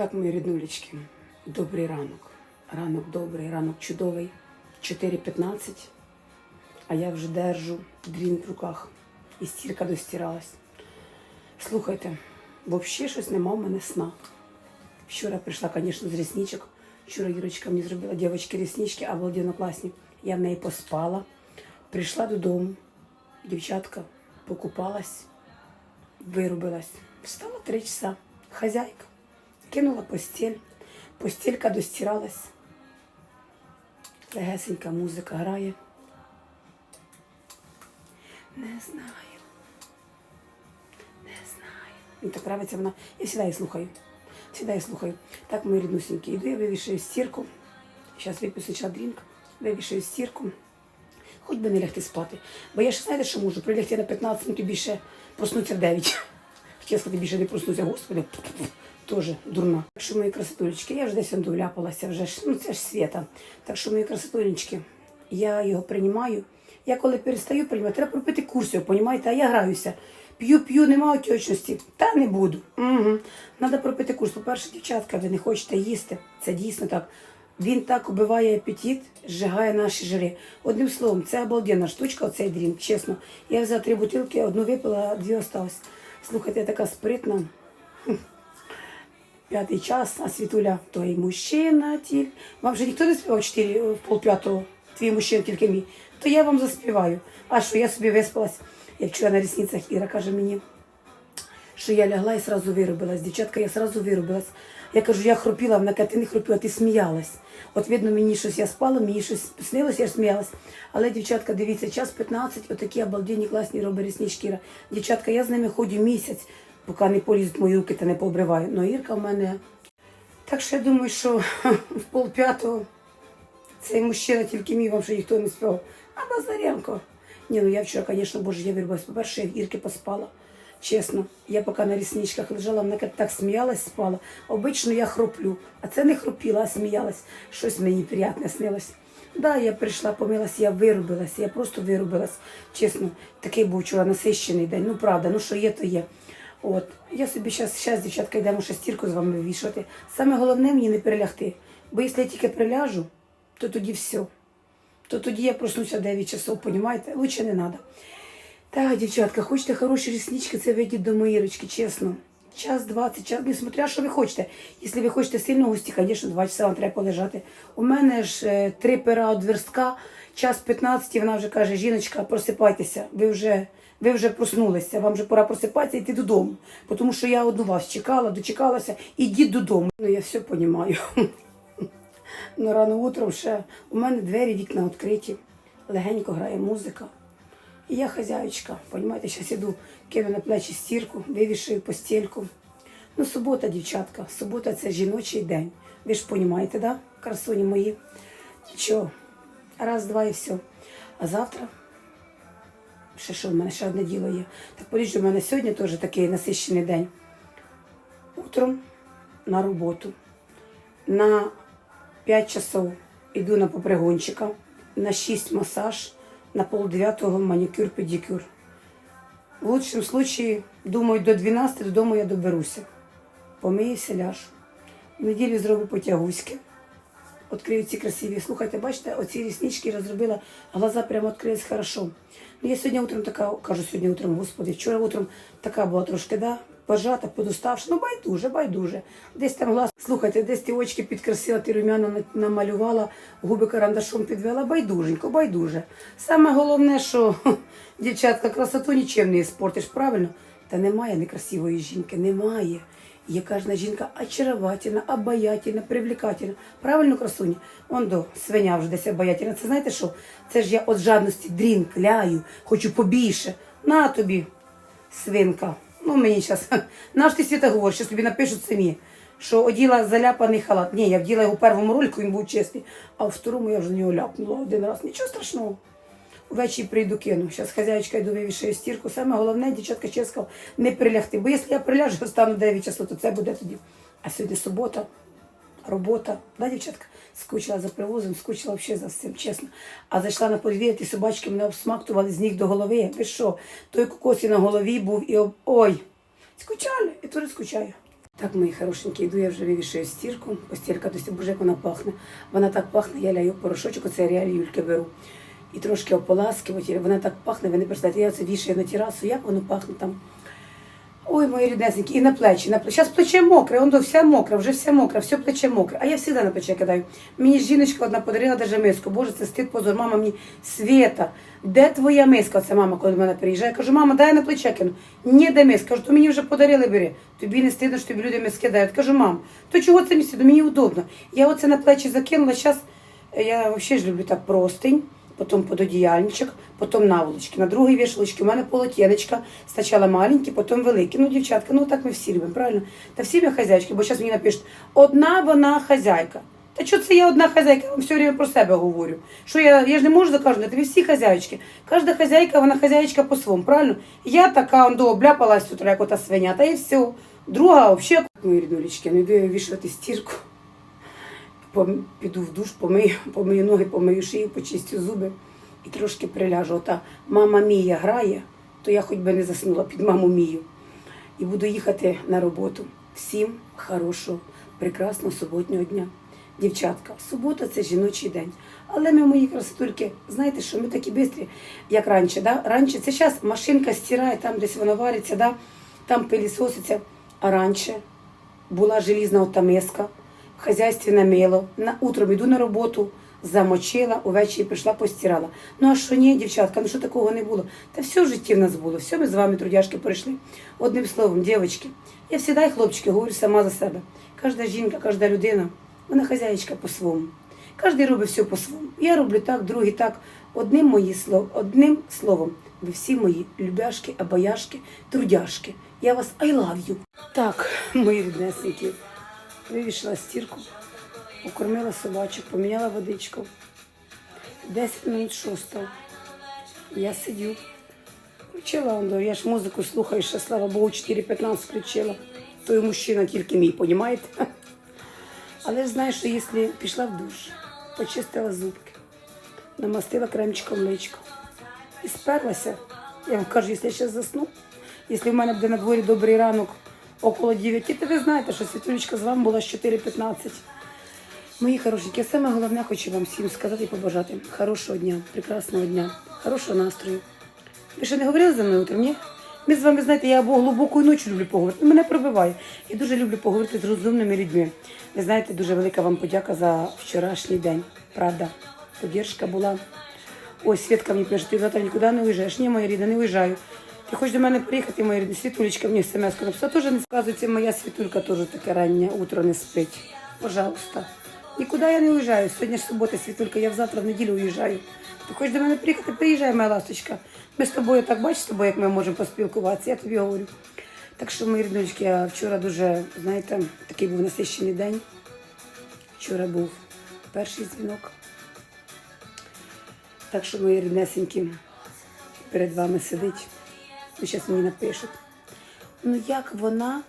Так, мої ріднулечки, добрий ранок. Ранок добрий, ранок чудовий. 4.15, а я вже держу дрінк в руках. І стірка достиралась. Слухайте, взагалі щось нема в мене сна. Вчора прийшла, звісно, з рісничок. Вчора Юрочка мені зробила дівчатки ріснички, обалденно класні. Я в неї поспала. Прийшла додому. Дівчатка покупалась, вирубилась. Встала три часа. Хазяйка. Кинула постіль. Постілька достиралась. Легесенька музика грає. Не знаю. Не знаю. Мені так нравиться вона. Я всегда її слухаю. Її слухаю. Так, мої ріднусінькі. Іду, я вивішую стірку. Зараз вип'ю сначала дрінк. Вивішую стірку. Хоч би не лягти спати. Бо я ще знаєте, що можу? Прилягти на 15 минут і більше проснуться в 9. Хотіла сказати, більше не проснуся, господи. Тоже дурна. Так що мої красотулечки, я вже десь довляпалася, вже ж, ну це ж свята. Так що мої красотулечки, я його приймаю. Я коли перестаю приймати, треба пропити курс, його, понімаєте, а я граюся. П'ю, п'ю, нема отечності. Та не буду. Угу. Треба пропити курс. По-перше, дівчатка, ви не хочете їсти. Це дійсно так. Він так убиває апетит, зжигає наші жири. Одним словом, це обалденна штучка, оцей дрінк, чесно. Я взяла три бутилки, одну випила, дві осталось. Слухайте, я така спритна. П'ятий час, а світуля, той мужчина тіль. Вам же ніхто не співав 4 в пол п'ятого, твій мужчина тільки мій. То я вам заспіваю. А що, я собі виспалась. Я вчора на рісницях Іра каже мені, що я лягла і сразу виробилась. Дівчатка, я сразу виробилась. Я кажу, я хропіла, вона каже, ти не хропіла, ти сміялась. От видно, мені щось я спала, мені щось снилось, я ж сміялась. Але, дівчатка, дивіться, час 15, отакі обалденні класні робить ріснички. Дівчатка, я з ними ходжу місяць, поки не полізуть мої руки та не пообриваю. Ну, Ірка в мене. Так що я думаю, що в пол п'ятого цей мужчина тільки мій вам, що ніхто не співав. А Базаренко. Ні, ну я вчора, звісно, боже, я вирвалась. По-перше, я в Ірки поспала. Чесно, я поки на рісничках лежала, вона так сміялась, спала. Обично я хроплю, а це не хропіла, а сміялась. Щось мені приємне снилось. Да, я прийшла, помилась, я вирубилась, я просто вирубилась. Чесно, такий був вчора насищений день. Ну правда, ну що є, то є. От, я собі зараз, зараз, дівчатка, йдемо шестірку з вами вивішувати. Саме головне мені не перелягти. Бо якщо я тільки приляжу, то тоді все. То тоді я проснуся 9 часов, понімаєте? Лучше не треба. Так, дівчатка, хочете хороші ріснички, це вийдіть до моєї ручки, чесно. Час 20, час, не смотря, що ви хочете. Якщо ви хочете сильно густі, звісно, 2 часа вам треба полежати. У мене ж е, три пера від верстка, час 15, вона вже каже, жіночка, просипайтеся, ви вже, ви вже проснулися, вам вже пора просипатися і йти додому. Тому що я одну вас чекала, дочекалася, ідіть додому. Ну, я все розумію. Ну, рано утром ще у мене двері, вікна відкриті, легенько грає музика. І я хазяючка, понімаєте, зараз іду, кину на плечі стірку, вивішую постільку. Ну, субота, дівчатка, субота це жіночий день. Ви ж розумієте, да, красуні мої? Нічого, раз, два і все. А завтра ще що в мене ще одне діло є. Так подивіться, у мене сьогодні теж такий насичений день. Утром на роботу. На 5 часов іду на попригончика, на 6 масаж, на полдев'ятого манікюр, педикюр. В лучшем случае, думаю, до 12 додому я доберуся. Помиюся, ляжу. В неділю зроблю потягуськи. Відкрию ці красиві. Слухайте, бачите, оці ріснички розробила, глаза прямо відкрились хорошо. Ну, я сьогодні утром така, кажу сьогодні утром, господи, вчора утром така була трошки, да, пожата, подуставша. Ну, байдуже, байдуже. Десь там глаз, слухайте, десь ти очки підкрасила, ти румяна намалювала, губи карандашом підвела. Байдуженько, байдуже. Саме головне, що дівчатка, красоту нічим не іспортиш, правильно? Та немає некрасивої жінки, немає. Є кожна жінка очаровательна, обаятельна, привлекательна. Правильно, красуні? Он до свиня вже десь обаятельна. Це знаєте що? Це ж я від жадності дрінк, ляю, хочу побільше. На тобі, свинка. Ну, мені зараз. Наш ти світа говорить, що тобі напишуть самі, що оділа заляпаний халат. Ні, я вділа його у першому ролику, він був чистий, а в второму я вже нього ляпнула один раз. Нічого страшного. Ввечері прийду кину. Зараз хазяючка йду вивішаю стірку. Саме головне, дівчатка чесно, не прилягти. Бо якщо я приляжу, стану 9 часу, то це буде тоді. А сьогодні субота, робота. Да, дівчатка? Скучила за привозом, скучила взагалі за всім, чесно. А зайшла на подвір'я, ті собачки мене обсмактували з ніг до голови. Ви що? Той кокос і на голові був і об... Ой! Скучали, і теж скучаю. Так, мої хорошенькі, йду, я вже вивішую стірку, постілька, то боже, як вона пахне. Вона так пахне, я ляю порошочок, оце я реалі Юльки беру. І трошки ополаскивати, вона так пахне, ви не я це вішаю на терасу, як воно пахне там. Ой, мої ріднесенькі, і на плечі, на плечі. Зараз плече мокре, воно все мокре, вже все мокре, все плече мокре. А я завжди на плече кидаю. Мені жіночка одна подарила даже миску. Боже, це стид позор. Мама мені Света, де твоя миска? Це мама, коли до мене приїжджає. Я кажу, мама, дай на плече кину. Ні, де миска. Кажу, то мені вже подарили, бери. Тобі не стидно, що тобі люди миски дають. Кажу, мам, то чого це стидно? Мені удобно. Я оце на плечі закинула. Зараз я взагалі ж люблю так простень потом пододіяльничок, потом наволочки. На другій вішалочці у мене полотенечка. Спочатку маленькі, потім великі. Ну, дівчатка, ну так ми всі любимо, правильно? Та всі ми хазяйки, бо зараз мені напишуть, одна вона хазяйка. Та що це я одна хазяйка? Я вам все время про себе говорю. Що я, я ж не можу за кожну, ви всі хазяйки. Кожна хазяйка, вона хазяйка по-своєму, правильно? Я така, обляпалась тут, як ота свиня, та і все. Друга взагалі, мої ріднулечки, не йду вішати стірку. Піду в душ, помию, помию ноги, помию шию, почистю зуби і трошки приляжу. Ота мама Мія грає, то я хоч би не заснула під маму Мію. І буду їхати на роботу. Всім хорошого, прекрасного суботнього дня. Дівчатка, субота це жіночий день. Але ми, мої красотульки, знаєте, що ми такі бистрі, як раніше. Да? Раніше це зараз машинка стирає, там десь воно вариться, да? там пилісоситься. А раніше була желізна ота миска, хазяйственне мило. На утром йду на роботу, замочила, увечері прийшла, постирала. Ну а що ні, дівчатка, ну що такого не було? Та все в житті в нас було, все ми з вами, трудяшки, пройшли. Одним словом, дівчатки, я завжди, хлопчики, говорю сама за себе. Кожна жінка, кожна людина, вона хазяєчка по-своєму. Кожен робить все по-своєму. Я роблю так, другий так. Одним мої слов, одним словом, ви всі мої любяшки, обаяшки, трудяшки. Я вас I love you. Так, мої ріднесенькі, вивішила стірку, покормила собачок, поміняла водичку. 10 минут шостого. Я сидю. Включила он, я ж музику слухаю, ще, слава Богу, 4.15 включила. Той мужчина тільки мій, понімаєте? Але ж знаю, що якщо пішла в душ, почистила зубки, намастила кремчиком личко і сперлася, я вам кажу, якщо я зараз засну, якщо в мене буде на дворі добрий ранок около 9, то ви знаєте, що Світулечка з вами була з 4.15. Мої хорошенькі, саме головне хочу вам всім сказати і побажати хорошого дня, прекрасного дня, хорошого настрою. Ви ще не говорили за мною утром, ні? Ми з вами, знаєте, я або глибокою ночі люблю поговорити. Мене пробиває. І дуже люблю поговорити з розумними людьми. Ви знаєте, дуже велика вам подяка за вчорашній день. Правда, поддержка була. Ось Свідка мені пише, ти завтра нікуди не уїжджаєш. Ні, моя рідна, не уїжджаю. Ти хочеш до мене приїхати, моя рідна? Світулечка мені смс написала. Теж не сказується, моя світулька теж таке раннє утро не спить. Пожалуйста. Нікуди я не уїжджаю. Сьогодні ж субота, світулька, я завтра в неділю уїжджаю. Ти хочеш до мене приїхати, приїжджай, моя ласточка. Ми з тобою так бачиш з тобою, як ми можемо поспілкуватися, я тобі говорю. Так що, мої рідночки, я вчора дуже, знаєте, такий був насичений день. Вчора був перший дзвінок. Так що, мої ріднесенькі, перед вами сидить. Ну, зараз мені напишуть. Ну як вона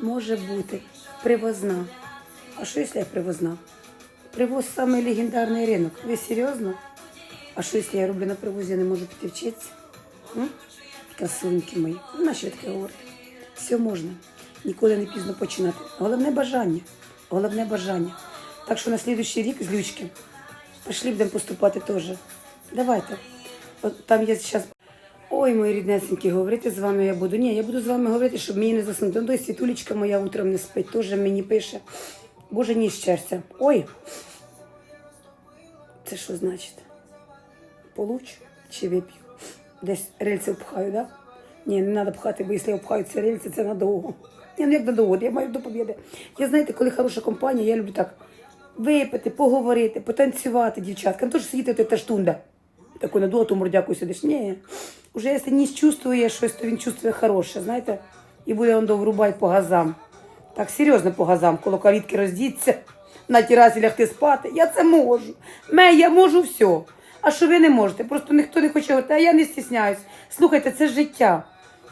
може бути привозна? А що, якщо я привозна? Привоз самий легендарний ринок. Ви серйозно? А що, якщо я роблю на привозі, я не можу піти вчитися? Красуньки мої. Ну, на що таке говорю? Все можна. Ніколи не пізно починати. Головне бажання. Головне бажання. Так що на слідуючий рік з Лючки пішли будемо поступати теж. Давайте. От там є зараз. Ой, мої ріднесенькі, говорити з вами я буду. Ні, я буду з вами говорити, щоб мені не заснути. Ну, то світулечка моя утром не спить, теж мені пише. Боже, ні щастя. Ой. Це що значить? Получ чи вип'ю? Десь рельси впхаю, да? Ні, не треба пхати, бо якщо я впхаю ці рельси, це надовго. Ні, ну як надовго, я маю до побіди. Я знаєте, коли хороша компанія, я люблю так випити, поговорити, потанцювати, дівчатка. Не то ж сидіти то та штунда. Таку надуло, ту мордяку сидиш. Ні. Уже якщо ніс чувствує щось, то він чувствує хороше, знаєте, і буде он доврубай по газам. Так серйозно по газам, коло калітки роздіться, на терасі лягти спати. Я це можу. Ме, я можу все. А що ви не можете? Просто ніхто не хоче говорити, а я не стісняюсь. Слухайте, це життя.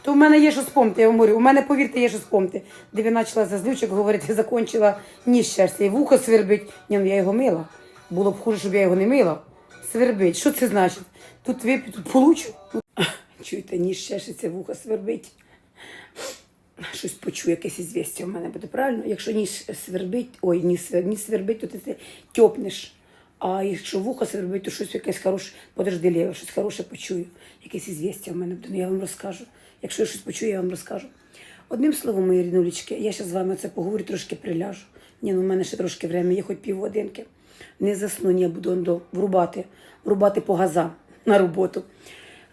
То в мене є що спомнити, я вам говорю. У мене, повірте, є що спомнити. Де ви почала за злючок говорити, закончила ніж щастя, і вухо свербить. Ні, ну я його мила. Було б хуже, щоб я його не мила. Свербить. Що це значить? Тут вип'ю, тут получу. Чуєте, ніж чешеться, вухо свербить. щось почую, якесь ізвістя в мене буде правильно. Якщо ніс свербить, ой, ніс свербить, то ти це тьопнеш. А якщо вухо свербить, то щось якесь хороше, подожди, Лєва, щось хороше почую. Якесь ізвістя в мене буде, ну я вам розкажу. Якщо я щось почую, я вам розкажу. Одним словом, мої ріднулечки, я зараз з вами це поговорю, трошки приляжу. Ні, ну в мене ще трошки время, є хоч півгодинки. Не засну, я буду врубати, врубати по газам на роботу.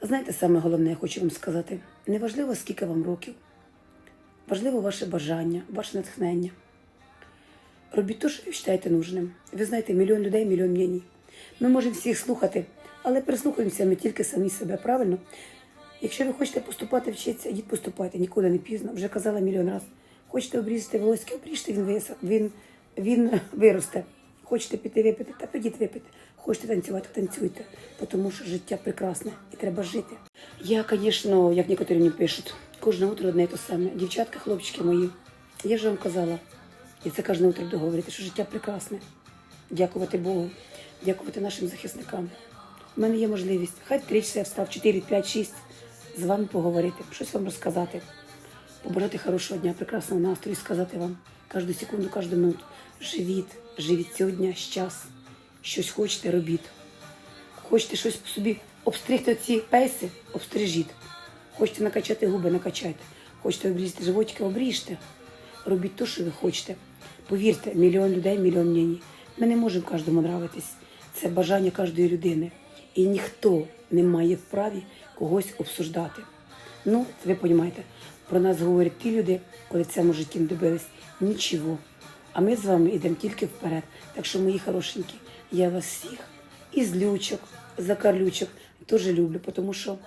Знаєте, саме головне, я хочу вам сказати, неважливо, скільки вам років. Важливо ваше бажання, ваше натхнення. Робіть те, що ви вважаєте нужним. Ви знаєте, мільйон людей, мільйон мнень. Ми можемо всіх слухати, але прислухаємося ми тільки самі себе, правильно? Якщо ви хочете поступати вчитися, ідіть поступайте, ніколи не пізно. Вже казала мільйон разів. Хочете обрізати волоски, обріжте, він, він, він виросте. Хочете піти випити, та підіть випити. Хочете танцювати, танцюйте, тому що життя прекрасне і треба жити. Я, звісно, як некоторі мені пишуть, кожне утро одне і те саме. Дівчатка, хлопчики мої, я ж вам казала, і це кожне утро буду говорити, що життя прекрасне. Дякувати Богу, дякувати нашим захисникам. У мене є можливість, хай в 3 часа я встав, 4, 5, 6, з вами поговорити, щось вам розказати, побажати хорошого дня, прекрасного настрою, сказати вам кожну секунду, кожну минуту. Живіть, живіть сьогодні, час. Щось хочете, робіть. Хочете щось по собі обстригти ці пейси, обстрижіть. Хочете накачати губи, накачайте. Хочете обрізати животики, обріжте. Робіть те, що ви хочете. Повірте, мільйон людей, мільйон мнень. Ми не можемо кожному нравитись. Це бажання кожної людини. І ніхто не має вправі когось обсуждати. Ну, ви розумієте, про нас говорять ті люди, коли в цьому житті не добились нічого. А ми з вами йдемо тільки вперед. Так що, мої хорошенькі, я вас всіх і лючок закарлючок теж люблю, тому що